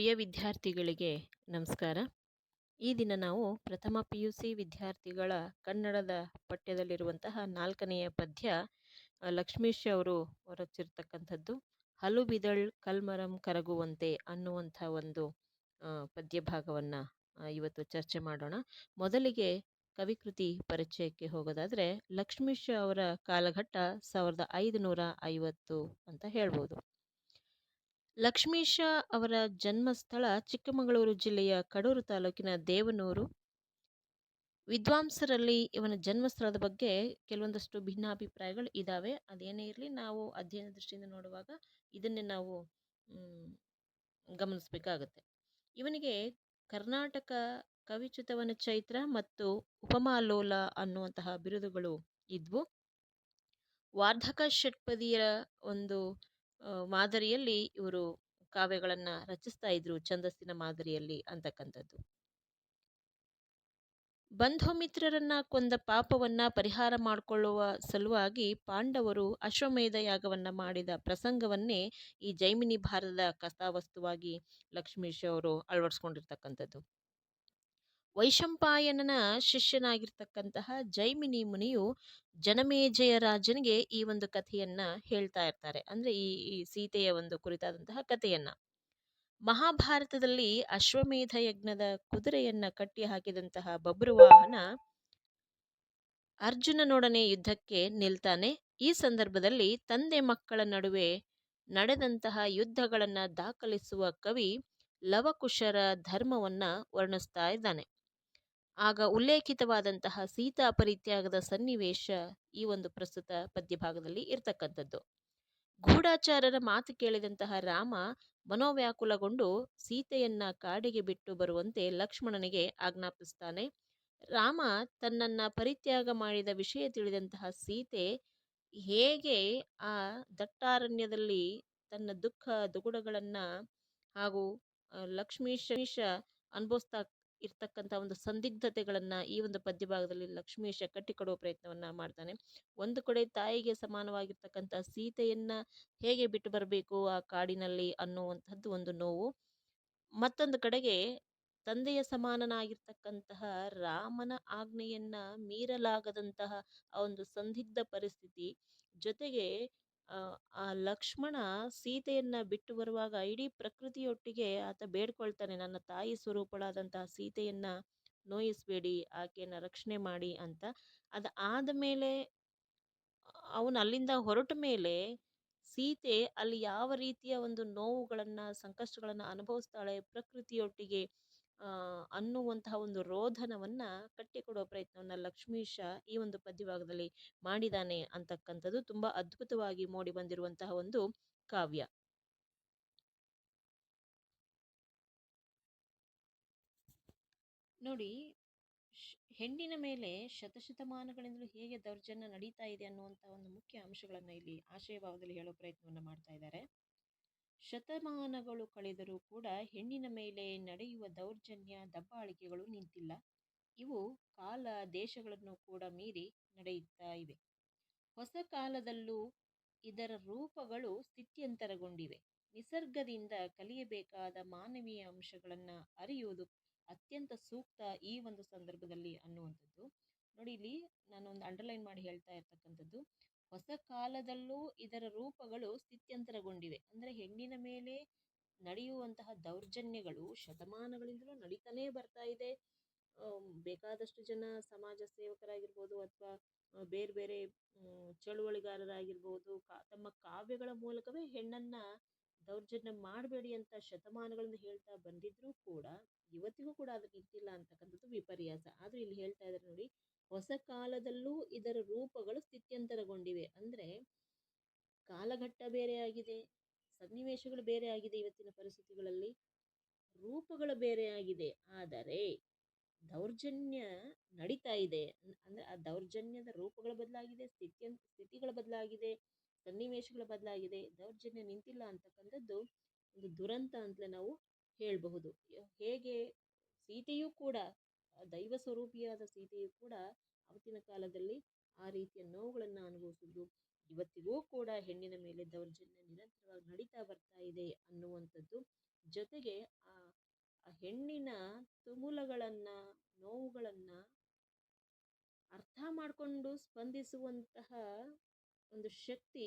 ಪ್ರಿಯ ವಿದ್ಯಾರ್ಥಿಗಳಿಗೆ ನಮಸ್ಕಾರ. ಈ ದಿನ ನಾವು ಪ್ರಥಮ ಪಿ ಯು ಸಿ ವಿದ್ಯಾರ್ಥಿಗಳ ಕನ್ನಡದ ಪಠ್ಯದಲ್ಲಿರುವಂತಹ ನಾಲ್ಕನೆಯ ಪದ್ಯ ಲಕ್ಷ್ಮೀಶ್ ಅವರು ಹೊರಚಿರ್ತಕ್ಕಂಥದ್ದು. ಹಲು ಬಿದಳ್ ಕಲ್ಮರಂ ಕರಗುವಂತೆ ಅನ್ನುವಂಥ ಒಂದು ಪದ್ಯ ಭಾಗವನ್ನು ಇವತ್ತು ಚರ್ಚೆ ಮಾಡೋಣ. ಮೊದಲಿಗೆ ಕವಿಕೃತಿ ಪರಿಚಯಕ್ಕೆ ಹೋಗೋದಾದರೆ, ಲಕ್ಷ್ಮೀಶ್ ಅವರ ಕಾಲಘಟ್ಟ ಸಾವಿರದ ಐದುನೂರ ಐವತ್ತು ಅಂತ ಹೇಳ್ಬೋದು. ಲಕ್ಷ್ಮೀಶ ಅವರ ಜನ್ಮಸ್ಥಳ ಚಿಕ್ಕಮಗಳೂರು ಜಿಲ್ಲೆಯ ಕಡೂರು ತಾಲೂಕಿನ ದೇವನೂರು. ವಿದ್ವಾಂಸರಲ್ಲಿ ಇವನ ಜನ್ಮಸ್ಥಳದ ಬಗ್ಗೆ ಕೆಲವೊಂದಷ್ಟು ಭಿನ್ನಾಭಿಪ್ರಾಯಗಳು ಇದ್ದಾವೆ ಅದೇನೇ ಇರಲಿ, ನಾವು ಅಧ್ಯಯನ ದೃಷ್ಟಿಯಿಂದ ನೋಡುವಾಗ ಇದನ್ನೇ ನಾವು ಗಮನಿಸಬೇಕಾಗುತ್ತೆ. ಇವನಿಗೆ ಕರ್ನಾಟಕ ಕವಿಚುತವನ ಚೈತ್ರ ಮತ್ತು ಉಪಮಾಲೋಲ ಅನ್ನುವಂತಹ ಬಿರುದುಗಳು ಇದ್ವು. ವಾರ್ಧಕ ಷಟ್ಪದಿಯ ಒಂದು ಮಾದರಿಯಲ್ಲಿ ಇವರು ಕಾವ್ಯಗಳನ್ನು ರಚಿಸ್ತಾ ಇದ್ರು, ಛಂದಸ್ಸಿನ ಮಾದರಿಯಲ್ಲಿ ಅಂತಕ್ಕಂಥದ್ದು. ಬಂಧು ಮಿತ್ರರನ್ನ ಕೊಂದ ಪಾಪವನ್ನ ಪರಿಹಾರ ಮಾಡಿಕೊಳ್ಳುವ ಸಲುವಾಗಿ ಪಾಂಡವರು ಅಶ್ವಮೇಧ ಯಾಗವನ್ನ ಮಾಡಿದ ಪ್ರಸಂಗವನ್ನೇ ಈ ಜೈಮಿನಿ ಭಾರತದ ಕಥಾವಸ್ತುವಾಗಿ ಲಕ್ಷ್ಮೀಶ್ ಅವರು ಅಳವಡಿಸ್ಕೊಂಡಿರ್ತಕ್ಕಂಥದ್ದು. ವೈಶಂಪಾಯನನ ಶಿಷ್ಯನಾಗಿರ್ತಕ್ಕಂತಹ ಜೈಮಿನಿ ಮುನಿಯು ಜನಮೇಜಯ ರಾಜನಿಗೆ ಈ ಒಂದು ಕಥೆಯನ್ನ ಹೇಳ್ತಾ ಇರ್ತಾರೆ. ಅಂದ್ರೆ ಈ ಸೀತೆಯ ಒಂದು ಕುರಿತಾದಂತಹ ಕಥೆಯನ್ನ. ಮಹಾಭಾರತದಲ್ಲಿ ಅಶ್ವಮೇಧ ಯಜ್ಞದ ಕುದುರೆಯನ್ನ ಕಟ್ಟಿ ಹಾಕಿದಂತಹ ಬಬ್ರುವಾಹನ ಅರ್ಜುನನೊಡನೆ ಯುದ್ಧಕ್ಕೆ ನಿಲ್ತಾನೆ. ಈ ಸಂದರ್ಭದಲ್ಲಿ ತಂದೆ ಮಕ್ಕಳ ನಡುವೆ ನಡೆದಂತಹ ಯುದ್ಧಗಳನ್ನ ದಾಖಲಿಸುವ ಕವಿ ಲವಕುಶರ ಧರ್ಮವನ್ನ ವರ್ಣಿಸ್ತಾ ಇದ್ದಾನೆ. ಆಗ ಉಲ್ಲೇಖಿತವಾದಂತಹ ಸೀತಾ ಪರಿತ್ಯಾಗದ ಸನ್ನಿವೇಶ ಈ ಒಂದು ಪ್ರಸ್ತುತ ಪದ್ಯಭಾಗದಲ್ಲಿ ಇರ್ತಕ್ಕಂಥದ್ದು. ಗೂಢಾಚಾರರ ಮಾತು ಕೇಳಿದಂತಹ ರಾಮ ಮನೋವ್ಯಾಕುಲಗೊಂಡು ಸೀತೆಯನ್ನ ಕಾಡಿಗೆ ಬಿಟ್ಟು ಬರುವಂತೆ ಲಕ್ಷ್ಮಣನಿಗೆ ಆಜ್ಞಾಪಿಸ್ತಾನೆ. ರಾಮ ತನ್ನನ್ನ ಪರಿತ್ಯಾಗ ಮಾಡಿದ ವಿಷಯ ತಿಳಿದಂತಹ ಸೀತೆ ಹೇಗೆ ಆ ದಟ್ಟಾರಣ್ಯದಲ್ಲಿ ತನ್ನ ದುಃಖ, ದುಗುಡಗಳನ್ನ ಹಾಗೂ ಲಕ್ಷ್ಮೀಶ ಅನುಭವಿಸ್ತಾ ಇರ್ತಕ್ಕಂಥ ಒಂದು ಸಂದಿಗ್ಧತೆಗಳನ್ನ ಈ ಒಂದು ಪದ್ಯಭಾಗದಲ್ಲಿ ಲಕ್ಷ್ಮೀಶ ಕಟ್ಟಿಕೊಡುವ ಪ್ರಯತ್ನವನ್ನ ಮಾಡ್ತಾನೆ. ಒಂದು ಕಡೆ ತಾಯಿಗೆ ಸಮಾನವಾಗಿರ್ತಕ್ಕಂಥ ಸೀತೆಯನ್ನ ಹೇಗೆ ಬಿಟ್ಟು ಬರಬೇಕು ಆ ಕಾಡಿನಲ್ಲಿ ಅನ್ನುವಂಥದ್ದು ಒಂದು ನೋವು. ಮತ್ತೊಂದು ಕಡೆಗೆ ತಂದೆಯ ಸಮಾನನಾಗಿರ್ತಕ್ಕಂತಹ ರಾಮನ ಆಜ್ಞೆಯನ್ನ ಮೀರಲಾಗದಂತಹ ಆ ಒಂದು ಸಂದಿಗ್ಧ ಪರಿಸ್ಥಿತಿ ಜೊತೆಗೆ ಆ, ಲಕ್ಷ್ಮಣ ಸೀತೆಯನ್ನ ಬಿಟ್ಟು ಬರುವಾಗ ಇಡೀ ಪ್ರಕೃತಿಯೊಟ್ಟಿಗೆ ಆತ ಬೇಡ್ಕೊಳ್ತಾನೆ. ನನ್ನ ತಾಯಿ ಸ್ವರೂಪಳಾದಂತಹ ಸೀತೆಯನ್ನ ನೋಯಿಸ್ಬೇಡಿ ಆಕೆಯನ್ನ ರಕ್ಷಣೆ ಮಾಡಿ ಅಂತ. ಅದು ಆದಮೇಲೆ ಅವನು ಅಲ್ಲಿಂದ ಹೊರಟ ಮೇಲೆ ಸೀತೆ ಅಲ್ಲಿ ಯಾವ ರೀತಿಯ ಒಂದು ನೋವುಗಳನ್ನು ಸಂಕಷ್ಟಗಳನ್ನು ಅನುಭವಿಸ್ತಾಳೆ ಪ್ರಕೃತಿಯೊಟ್ಟಿಗೆ ಅನ್ನುವಂತಹ ಒಂದು ರೋಧನವನ್ನು ಕಟ್ಟಿಕೊಡೋ ಪ್ರಯತ್ನವನ್ನು ಲಕ್ಷ್ಮೀಶ ಈ ಒಂದು ಪದ್ಯಭಾಗದಲ್ಲಿ ಮಾಡಿದಾನೆ ಅಂತಕ್ಕಂಥದ್ದು ತುಂಬಾ ಅದ್ಭುತವಾಗಿ ಮೂಡಿ ಬಂದಿರುವಂತಹ ಒಂದು ಕಾವ್ಯ. ನೋಡಿ ಹೆಣ್ಣಿನ ಮೇಲೆ ಶತಶತಮಾನಗಳಿಂದಲೂ ಹೇಗೆ ದೌರ್ಜನ್ಯ ನಡೀತಾ ಇದೆ ಅನ್ನುವಂಥ ಒಂದು ಮುಖ್ಯ ಅಂಶಗಳನ್ನು ಇಲ್ಲಿ ಆಶಯ ಭಾವದಲ್ಲಿ ಹೇಳೋ ಪ್ರಯತ್ನವನ್ನು ಮಾಡ್ತಾ ಇದ್ದಾರೆ. ಶತಮಾನಗಳು ಕಳೆದರೂ ಕೂಡ ಹೆಣ್ಣಿನ ಮೇಲೆ ನಡೆಯುವ ದೌರ್ಜನ್ಯ, ದಬ್ಬಾಳಿಕೆಗಳು ನಿಂತಿಲ್ಲ. ಇವು ಕಾಲ, ದೇಶಗಳನ್ನು ಕೂಡ ಮೀರಿ ನಡೆಯುತ್ತಾ ಇವೆ. ಹೊಸ ಕಾಲದಲ್ಲೂ ಇದರ ರೂಪಗಳು ಸ್ಥಿತ್ಯಂತರಗೊಂಡಿವೆ. ನಿಸರ್ಗದಿಂದ ಕಲಿಯಬೇಕಾದ ಮಾನವೀಯ ಅಂಶಗಳನ್ನು ಅರಿಯುವುದು ಅತ್ಯಂತ ಸೂಕ್ತ ಈ ಒಂದು ಸಂದರ್ಭದಲ್ಲಿ ಅನ್ನುವಂಥದ್ದು. ನೋಡಿ ಇಲ್ಲಿ ನಾನೊಂದು ಅಂಡರ್ಲೈನ್ ಮಾಡಿ ಹೇಳ್ತಾ ಇರ್ತಕ್ಕಂಥದ್ದು. ಹೊಸ ಕಾಲದಲ್ಲೂ ಇದರ ರೂಪಗಳು ಸ್ಥಿತ್ಯಂತರಗೊಂಡಿವೆ. ಅಂದರೆ ಹೆಣ್ಣಿನ ಮೇಲೆ ನಡೆಯುವಂತಹ ದೌರ್ಜನ್ಯಗಳು ಶತಮಾನಗಳಿಂದಲೂ ನಡೀತಾನೇ ಬರ್ತಾ ಇದೆ. ಬೇಕಾದಷ್ಟು ಜನ ಸಮಾಜ ಸೇವಕರಾಗಿರ್ಬೋದು ಅಥವಾ ಬೇರೆ ಬೇರೆ ಚಳುವಳಿಗಾರರಾಗಿರ್ಬೋದು, ಕಾ, ತಮ್ಮ ಕಾವ್ಯಗಳ ಮೂಲಕವೇ ಹೆಣ್ಣನ್ನ ದೌರ್ಜನ್ಯ ಮಾಡಬೇಡಿ ಅಂತ ಶತಮಾನಗಳಿಂದ ಹೇಳ್ತಾ ಬಂದಿದ್ರೂ ಕೂಡ ಇವತ್ತಿಗೂ ಕೂಡ ಅದು ನಿಂತಿಲ್ಲ ಅಂತಕ್ಕಂಥದ್ದು ವಿಪರ್ಯಾಸ. ಆದ್ರೆ ಇಲ್ಲಿ ಹೇಳ್ತಾ ಇದ್ದಾರೆ ನೋಡಿ ಹೊಸ ಕಾಲದಲ್ಲೂ ಇದರ ರೂಪಗಳು ಸ್ಥಿತ್ಯಂತರಗೊಂಡಿವೆ. ಅಂದ್ರೆ ಕಾಲಘಟ್ಟ ಬೇರೆ ಆಗಿದೆ, ಸನ್ನಿವೇಶಗಳು ಬೇರೆ ಆಗಿದೆ ಇವತ್ತಿನ ಪರಿಸ್ಥಿತಿಗಳಲ್ಲಿ, ರೂಪಗಳು ಬೇರೆ ಆಗಿದೆ. ಆದರೆ ದೌರ್ಜನ್ಯ ನಡೀತಾ ಇದೆ. ಅಂದ್ರೆ ಆ ದೌರ್ಜನ್ಯದ ರೂಪಗಳು ಬದಲಾಗಿದೆ, ಸ್ಥಿತಿಯ, ಸ್ಥಿತಿಗಳು ಬದಲಾಗಿದೆ, ಸನ್ನಿವೇಶಗಳು ಬದಲಾಗಿದೆ. ದೌರ್ಜನ್ಯ ನಿಂತಿಲ್ಲ ಅಂತಕ್ಕಂಥದ್ದು ಒಂದು ದುರಂತ ಅಂತಲೇ ನಾವು ಹೇಳಬಹುದು. ಹೇಗೆ, ಸೀತೆಯೂ ಕೂಡ ದೈವ ಸ್ವರೂಪಿಯಾದ ಸೀತೆಯು ಕೂಡ ಅವತ್ತಿನ ಕಾಲದಲ್ಲಿ ಆ ರೀತಿಯ ನೋವುಗಳನ್ನು ಅನುಭವಿಸಿದ್ರು ಇವತ್ತಿಗೂ ಕೂಡ ಹೆಣ್ಣಿನ ಮೇಲೆ ದೌರ್ಜನ್ಯ ನಿರಂತರವಾಗಿ ನಡೀತಾ ಬರ್ತಾ ಇದೆ ಅನ್ನುವಂಥದ್ದು. ಜೊತೆಗೆ ಆ ಆ ಹೆಣ್ಣಿನ ತುಮುಲಗಳನ್ನು, ನೋವುಗಳನ್ನು ಅರ್ಥ ಮಾಡಿಕೊಂಡು ಸ್ಪಂದಿಸುವಂತಹ ಒಂದು ಶಕ್ತಿ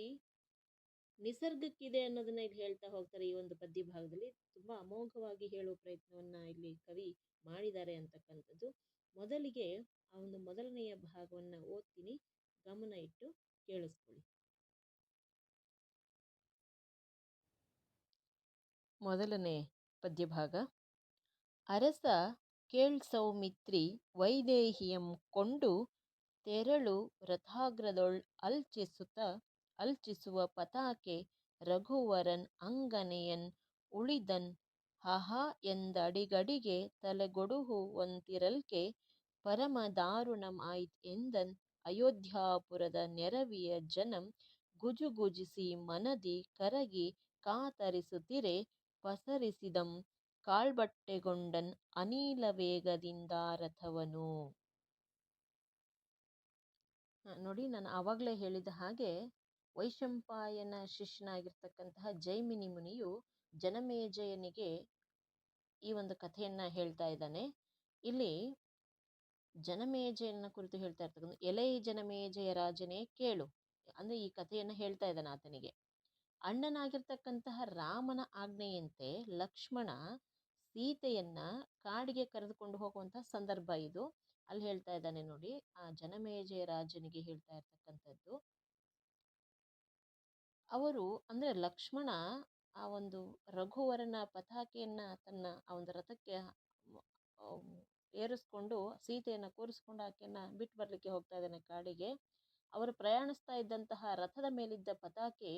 ನಿಸರ್ಗಕ್ಕಿದೆ ಅನ್ನೋದನ್ನ ಇಲ್ಲಿ ಹೇಳ್ತಾ ಹೋಗ್ತಾರೆ ಈ ಒಂದು ಪದ್ಯ ಭಾಗದಲ್ಲಿ. ತುಂಬ ಅಮೋಘವಾಗಿ ಹೇಳುವ ಪ್ರಯತ್ನವನ್ನ ಇಲ್ಲಿ ಕವಿ ಮಾಡಿದ್ದಾರೆ ಅಂತಕ್ಕಂಥದ್ದು. ಮೊದಲಿಗೆ ಆ ಒಂದು ಮೊದಲನೆಯ ಭಾಗವನ್ನ ಓದ್ತೀನಿ. ಗಮನ ಇಟ್ಟು ಕೇಳಿಸ್ಕೊಳ್ಳಿ. ಮೊದಲನೇ ಪದ್ಯಭಾಗ ಅರಸ ಕೇಳ್ ಸೌಮಿತ್ರಿ ವೈದೇಹಿಯಂ ಕೊಂಡು ತೆರಳು ರಥಾಗ್ರದೊಳ್ ಅಲ್ಚಿಸುತ್ತ ಅಲ್ಚಿಸುವ ಪತಾಕೆ, ರಘುವರನ್ ಅಂಗನೆಯನ್ ಉಳಿದನ್ ಹಹಾ ಎಂದಡಿಗಡಿಗೆ ತಲೆಗೊಡುಹುವಂತಿರಲ್ಕೆ ಪರಮ ದಾರುಣಮಾಯ್ತ್ ಎಂದನ್ ಅಯೋಧ್ಯಾಪುರದ ನೆರವಿಯ ಜನಂ ಗುಜುಗುಜಿಸಿ ಮನದಿ ಕರಗಿ ಕಾತರಿಸುತ್ತಿರೆ, ಪಸರಿಸಿದಂ ಕಾಳ್ಬಟ್ಟೆಗೊಂಡನ್ ಅನಿಲ ವೇಗದಿಂದ ರಥವನು. ನೋಡಿ, ನಾನು ಆವಾಗಲೇ ಹೇಳಿದ ಹಾಗೆ ವೈಶಂಪಾಯನ ಶಿಷ್ಯನಾಗಿರ್ತಕ್ಕಂತಹ ಜೈಮಿನಿ ಮುನಿಯು ಜನಮೇಜಯನಿಗೆ ಈ ಒಂದು ಕಥೆಯನ್ನ ಹೇಳ್ತಾ ಇದ್ದಾನೆ. ಇಲ್ಲಿ ಜನಮೇಜಯನ ಕುರಿತು ಹೇಳ್ತಾ ಇರ್ತಕ್ಕಂಥ ಎಲೆ ಜನಮೇಜಯ ರಾಜನೇ ಕೇಳು. ಅಂದ್ರೆ ಈ ಕಥೆಯನ್ನ ಹೇಳ್ತಾ ಇದ್ದಾನೆ ಆತನಿಗೆ. ಅಣ್ಣನಾಗಿರ್ತಕ್ಕಂತಹ ರಾಮನ ಆಜ್ಞೆಯಂತೆ ಲಕ್ಷ್ಮಣ ಸೀತೆಯನ್ನ ಕಾಡಿಗೆ ಕರೆದುಕೊಂಡು ಹೋಗುವಂತಹ ಸಂದರ್ಭ ಇದು. ಅಲ್ಲಿ ಹೇಳ್ತಾ ಇದ್ದಾನೆ ನೋಡಿ, ಆ ಜನಮೇಜಯ ರಾಜನಿಗೆ ಹೇಳ್ತಾ ಇರ್ತಕ್ಕಂಥದ್ದು. ಅವರು ಅಂದ್ರೆ ಲಕ್ಷ್ಮಣ ಆ ಒಂದು ರಘುವರನ ಪತಾಕೆಯನ್ನು ತನ್ನ ಆ ಒಂದು ರಥಕ್ಕೆ ಏರಿಸ್ಕೊಂಡು ಸೀತೆಯನ್ನು ಕೂರಿಸ್ಕೊಂಡು ಆಕೆಯನ್ನ ಬಿಟ್ಟು ಬರಲಿಕ್ಕೆ ಹೋಗ್ತಾ ಇದ್ದಾನೆ ಕಾಡಿಗೆ. ಅವರು ಪ್ರಯಾಣಿಸ್ತಾ ಇದ್ದಂತಹ ರಥದ ಮೇಲಿದ್ದ ಪತಾಕೆ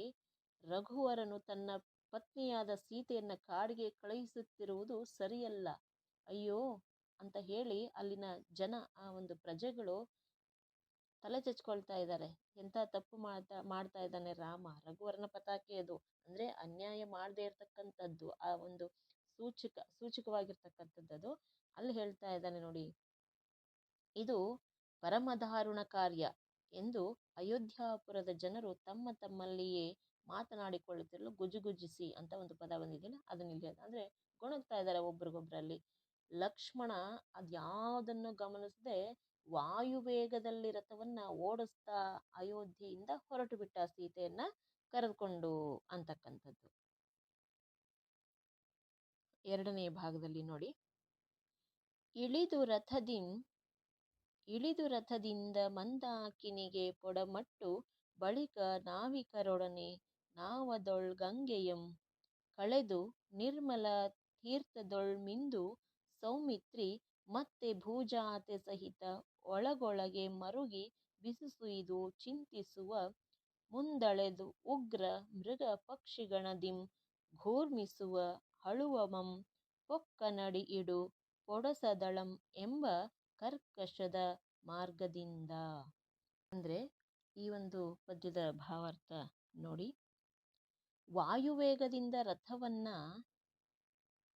ರಘುವರನು ತನ್ನ ಪತ್ನಿಯಾದ ಸೀತೆಯನ್ನು ಕಾಡಿಗೆ ಕಳುಹಿಸುತ್ತಿರುವುದು ಸರಿಯಲ್ಲ. ಅಯ್ಯೋ ಅಂತ ಹೇಳಿ ಅಲ್ಲಿನ ಜನ ಆ ಒಂದು ಪ್ರಜೆಗಳು ತಲೆ ಚಚ್ಕೊಳ್ತಾ ಇದ್ದಾರೆ ಎಂಥ ತಪ್ಪು ಮಾಡ್ತಾ ಮಾಡ್ತಾ ಇದ್ದಾನೆ ರಾಮ? ರಘುವರ್ಣ ಪತಾಕೆ ಅದು. ಅಂದ್ರೆ ಅನ್ಯಾಯ ಮಾಡದೇ ಇರತಕ್ಕಂಥದ್ದು, ಆ ಒಂದು ಸೂಚಕ, ಸೂಚಕವಾಗಿರ್ತಕ್ಕಂಥದ್ದು ಅಲ್ಲಿ ಹೇಳ್ತಾ ಇದ್ದಾನೆ ನೋಡಿ. ಇದು ಪರಮಧಾರುಣ ಕಾರ್ಯ ಎಂದು ಅಯೋಧ್ಯಾಪುರದ ಜನರು ತಮ್ಮ ತಮ್ಮಲ್ಲಿಯೇ ಮಾತನಾಡಿಕೊಳ್ಳುತ್ತಿರಲು ಗುಜುಗುಜಿಸಿ ಅಂತ ಒಂದು ಪದ ಬಂದಿದೆಯಲ್ಲ, ಅದನ್ನ ಇಲ್ಲಿ ಅಂದ್ರೆ ಗೊಣಗ್ತಾ ಇದ್ದಾರೆ ಒಬ್ರಿಗೊಬ್ರಲ್ಲಿ. ಲಕ್ಷ್ಮಣ ಅದ್ಯಾವುದನ್ನು ಗಮನಿಸದೆ ವಾಯುವೇಗದಲ್ಲಿ ರಥವನ್ನ ಓಡಿಸ್ತಾ ಅಯೋಧ್ಯೆಯಿಂದ ಹೊರಟು ಬಿಟ್ಟ ಸೀತೆಯನ್ನ ಕರೆದುಕೊಂಡು ಅಂತಕ್ಕಂಥದ್ದು. ಎರಡನೇ ಭಾಗದಲ್ಲಿ ನೋಡಿ. ಇಳಿದು ರಥದಿನ್, ಇಳಿದು ರಥದಿಂದ ಮಂದಾಕಿನಿಗೆ ಪೊಡಮಟ್ಟು, ಬಳಿಕ ನಾವಿಕರೊಡನೆ ನಾವದೊಳ್ ಗಂಗೆಯಂ, ಕಳೆದು ನಿರ್ಮಲ ತೀರ್ಥದೊಳ್ ಮಿಂದು ಸೌಮಿತ್ರಿ ಮತ್ತೆ ಭೂಜಾತೆ ಸಹಿತ ಒಳಗೊಳಗೆ ಮರುಗಿ ಬಿಸುಸುಯ್ದು ಚಿಂತಿಸುವ. ಮುಂದಳೆದು ಉಗ್ರ ಮೃಗ ಪಕ್ಷಿಗಣದಿಂ ಘೂರ್ಮಿಸುವ ಹಳುವಮಂ ಪೊಕ್ಕನಡಿ ಇಡು ಪೊಡಸದಳಂ ಎಂಬ ಕರ್ಕಶದ ಮಾರ್ಗದಿಂದ. ಅಂದ್ರೆ ಈ ಒಂದು ಪದ್ಯದ ಭಾವಾರ್ಥ ನೋಡಿ. ವಾಯುವೇಗದಿಂದ ರಥವನ್ನ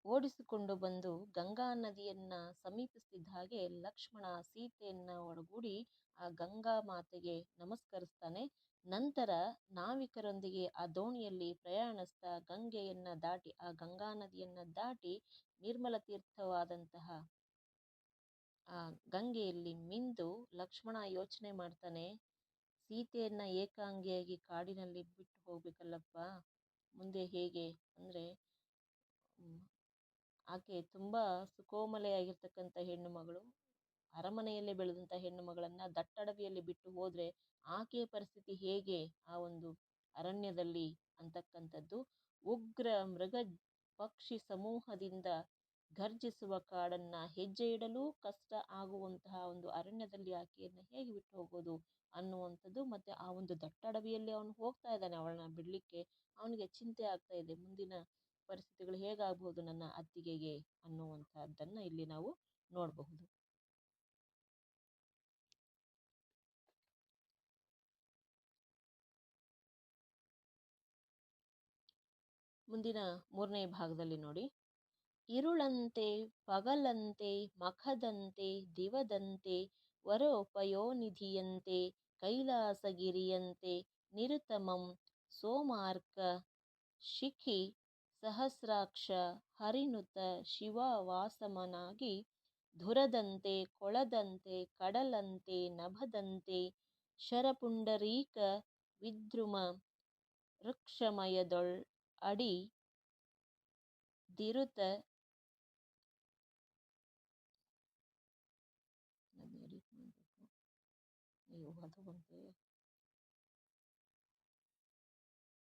ಓಡಿಸಿಕೊಂಡು ಬಂದು ಗಂಗಾ ನದಿಯನ್ನ ಸಮೀಪಿಸಿದ ಹಾಗೆ ಲಕ್ಷ್ಮಣ ಸೀತೆಯನ್ನ ಒಡಗೂಡಿ ಆ ಗಂಗಾ ಮಾತೆಗೆ ನಮಸ್ಕರಿಸ್ತಾನೆ. ನಂತರ ನಾವಿಕರೊಂದಿಗೆ ಆ ದೋಣಿಯಲ್ಲಿ ಪ್ರಯಾಣಿಸ್ತಾ ಗಂಗೆಯನ್ನ ದಾಟಿ, ಆ ಗಂಗಾ ನದಿಯನ್ನ ದಾಟಿ ನಿರ್ಮಲ ತೀರ್ಥವಾದಂತಹ ಆ ಗಂಗೆಯಲ್ಲಿ ಮಿಂದು ಲಕ್ಷ್ಮಣ ಯೋಚನೆ ಮಾಡ್ತಾನೆ, ಸೀತೆಯನ್ನ ಏಕಾಂಗಿಯಾಗಿ ಕಾಡಿನಲ್ಲಿ ಬಿಟ್ಟು ಹೋಗ್ಬೇಕಲ್ಲಪ್ಪ, ಮುಂದೆ ಹೇಗೆ? ಅಂದ್ರೆ ಆಕೆ ತುಂಬ ಸುಕೋಮಲೆಯಾಗಿರ್ತಕ್ಕಂಥ ಹೆಣ್ಣು ಮಗಳು. ಅರಮನೆಯಲ್ಲೇ ಬೆಳೆದಂಥ ಹೆಣ್ಣು ಮಗಳನ್ನು ದಟ್ಟಡವಿಯಲ್ಲಿ ಬಿಟ್ಟು ಹೋದರೆ ಆಕೆಯ ಪರಿಸ್ಥಿತಿ ಹೇಗೆ ಆ ಒಂದು ಅರಣ್ಯದಲ್ಲಿ ಅಂತಕ್ಕಂಥದ್ದು. ಉಗ್ರ ಮೃಗ ಪಕ್ಷಿ ಸಮೂಹದಿಂದ ಘರ್ಜಿಸುವ ಕಾಡನ್ನ ಹೆಜ್ಜೆ ಇಡಲು ಕಷ್ಟ ಆಗುವಂತಹ ಒಂದು ಅರಣ್ಯದಲ್ಲಿ ಆಕೆಯನ್ನು ಹೇಗೆ ಬಿಟ್ಟು ಹೋಗೋದು ಅನ್ನುವಂಥದ್ದು ಮತ್ತೆ ಆ ಒಂದು ದಟ್ಟಡವಿಯಲ್ಲಿ ಅವನು ಹೋಗ್ತಾ ಇದ್ದಾನೆ. ಅವಳನ್ನ ಬಿಡಲಿಕ್ಕೆ ಅವನಿಗೆ ಚಿಂತೆ ಆಗ್ತಾ ಇದೆ. ಮುಂದಿನ ಪರಿಸ್ಥಿತಿಗಳು ಹೇಗಾಗಬಹುದು ನನ್ನ ಅತ್ತಿಗೆಗೆ ಅನ್ನುವಂಥದ್ದನ್ನು ಇಲ್ಲಿ ನಾವು ನೋಡಬಹುದು. ಮುಂದಿನ ಮೂರನೇ ಭಾಗದಲ್ಲಿ ನೋಡಿ. ಇರುಳಂತೆ, ಪಗಲಂತೆ, ಮಖದಂತೆ, ದಿವದಂತೆ, ವರೋಪಯೋನಿಧಿಯಂತೆ, ಕೈಲಾಸಗಿರಿಯಂತೆ ನಿರುತಮಂ ಸೋಮಾರ್ಕ ಶಿಖಿ ಸಹಸ್ರಾಕ್ಷ ಹರಿನುತ ಶಿವ ವಾಸಮನಾಗಿ ಧುರದಂತೆ ಕೊಳದಂತೆ ಕಡಲಂತೆ ನಭದಂತೆ ಶರಪುಂಡರೀಕ ವಿದ್ರುಮ ವೃಕ್ಷಮಯದೊಳ್ ಅಡಿ ದಿರುತ ಅಯ್ಯೋ ಅದು